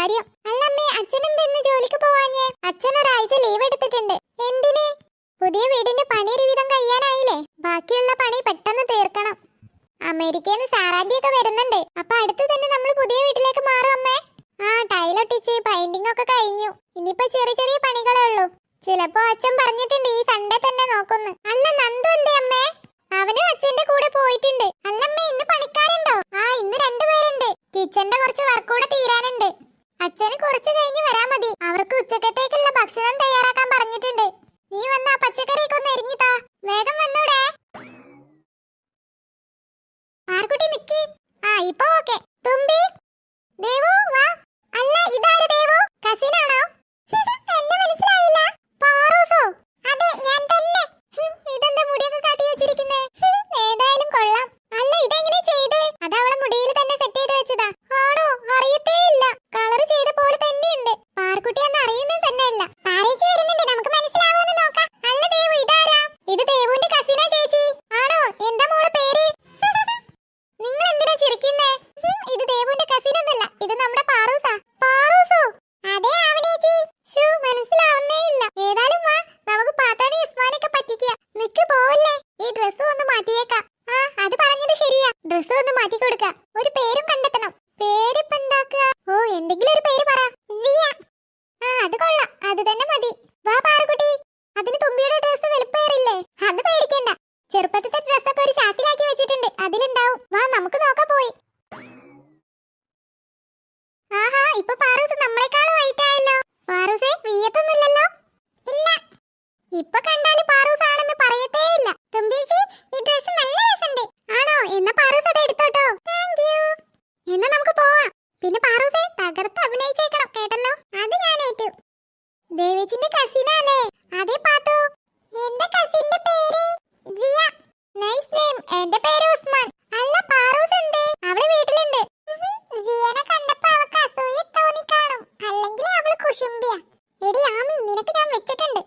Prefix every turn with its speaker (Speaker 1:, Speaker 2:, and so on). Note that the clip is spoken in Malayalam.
Speaker 1: കാര്യം. അല്ലമ്മേ അച്ഛനും ഇന്ന് ജോലിക്ക് പോവാഞ്ഞേ? അച്ഛൻ ഒരാഴ്ച ലീവ് എടുത്തിട്ടുണ്ട്. എന്തിനെ? പുതിയ വീടിന്റെ പണി ഒരുവിധം കഴിയാനായില്ലേ? ബാക്കിയുള്ള പണി പെട്ടെന്ന് തീർക്കണം. അമേരിക്കയിൽ നിന്ന് സാറാന്റിയൊക്കെ വരുന്നുണ്ട്. അപ്പൊ അടുത്ത് തന്നെ നമ്മൾ പുതിയ ഡ്രസ്സ് ഒന്ന് മാറ്റി കൊടുക്ക. ഒരു പേരും കണ്ടെത്തണം. പേരിപ്പ എന്താക്കുക ഓ എന്തെങ്കിലും ഒരു പേര് പറ. ആ അത് കൊള്ളാം. അത് തന്നെ മതി. വാ പാറക്കുട്ടി അതിന് തുമ്പിയുടെ ഡ്രസ്സ് വലുപ്പേറില്ലേ? അത് പേടിക്കണ്ട. ചെറുപ്പത്തിലെ ഡ്രസ്സൊക്കെ ഒരു ചാക്കിലാക്കി വെച്ചിട്ടുണ്ട്. അതിലുണ്ടാവും. വാ നമുക്ക് നോക്കാൻ പോയി. ആഹാ ഇപ്പൊ പാറൂസ് നമ്മളെക്കാളും വൈറ്റ് ആയല്ലോ പാറൂസേ വീയത്തൊന്നുമില്ലല്ലോ ഇല്ല. ഇപ്പൊ ദേവേച്ചിന്റെ കസിനാലേ അതേ പാത്തു. എന്റെ കസിന്റെ പേര് ജിയ. നൈസ് നെയിം എന്റെ പേര് ഉസ്മാൻ. അല്ല പാറൂസ് ഉണ്ട്. അവൾ വീട്ടിലുണ്ട്. ജിയനെ കണ്ടപ്പോ അവൾക്ക് അസൂയ തോന്നി കാണും. അല്ലെങ്കിൽ അവൾ കുശുമ്പിയ. എടി ആമി നിനക്ക് ഞാൻ വെച്ചിട്ടുണ്ട്.